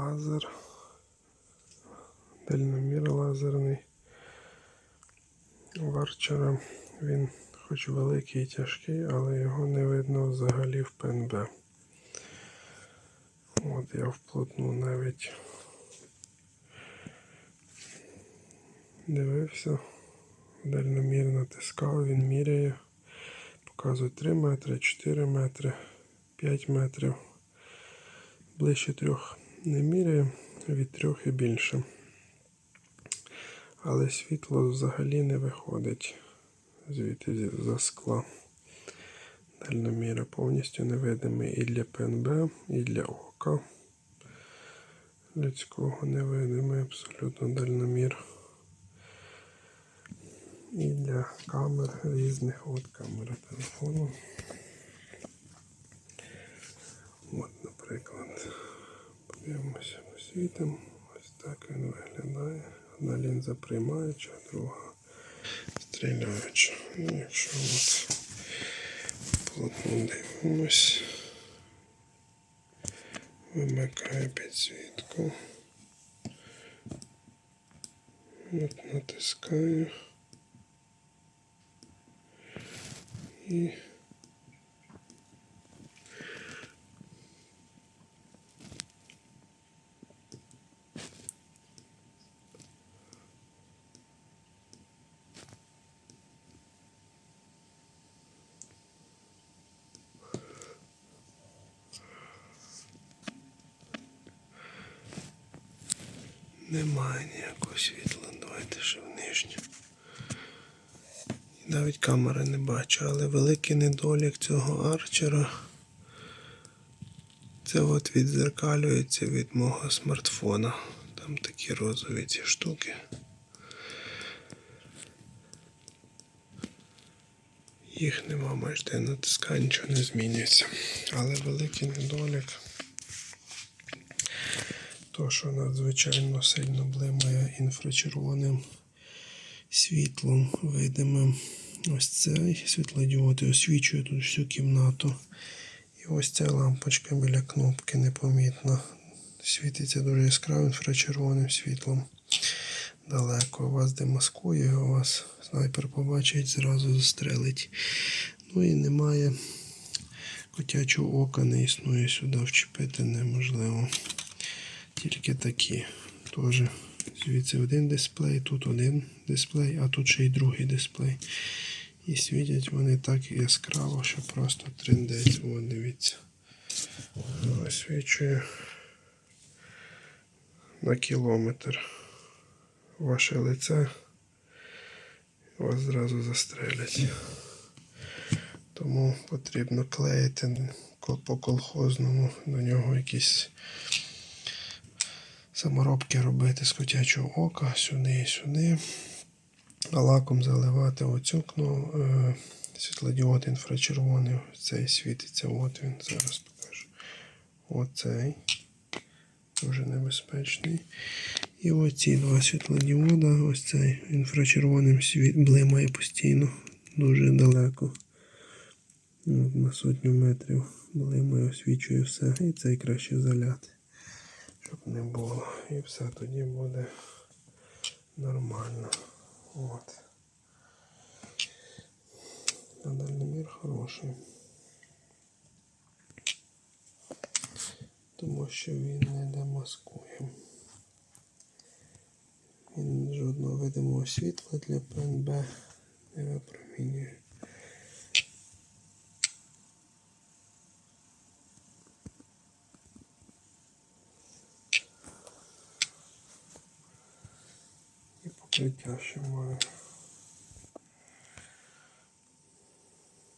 лазер. Дальномір лазерний. У Арчера він хоч великий і тяжкий, але його не видно взагалі в ПНБ. От я вплотну навіть дивився, дальномір натискав, він міряє, показує 3 метри, 4 метри, 5 метрів. Ближче трьох не міряє, від трьох і більше. Але світло взагалі не виходить звідти за скла. Дальноміри повністю невидимий і для ПНБ, і для ока. Людського невидимий абсолютно дальномір. І для камер різних. От камера телефону. От, наприклад, подивимося, посвітимо. Ось так він виглядає. Одна лінза приймаюча, друга стріляюча. Ну, якщо от плотно дивимось, вимикає підсвітку. От натискаю. І Немає ніякого світла. Давайте ще в нижню. Навіть камери не бачу, але великий недолік цього арчера. Це от відзеркалюється від мого смартфона. Там такі розові ці штуки. Їх нема майже де натискаю, нічого не змінюється. Але великий недолік. То, що надзвичайно сильно блимає інфрачервоним світлом видимим. Ось цей світлодіод і освічує тут всю кімнату. І ось ця лампочка біля кнопки непомітна. Світиться дуже яскравим інфрачервоним світлом. Далеко вас демаскує, у вас снайпер побачить, зразу застрелить. Ну і немає котячого ока, не існує сюди вчепити неможливо. Тільки такі. Теж звідси один дисплей, тут один дисплей, а тут ще й другий дисплей. І світять вони так яскраво, що просто трендець. О, дивіться. Освічує на кілометр ваше лице. Вас зразу застрелять. Тому потрібно клеїти по колхозному до нього якісь саморобки робити з котячого ока сюди і сюди. Лаком заливати оцю кно, е, світлодіод інфрачервоний. Цей світиться. От він зараз покажу. Оцей. Дуже небезпечний. І оці два світлодіода. Ось цей інфрачервоним світ блимає постійно. Дуже далеко. На сотню метрів блимає, освічує все. І цей краще заляти щоб не було. І все тоді буде нормально. От. А дальномір хороший. Тому що він не демаскує. Він жодного видимого світла для ПНБ не випромінює. Покриття ще має.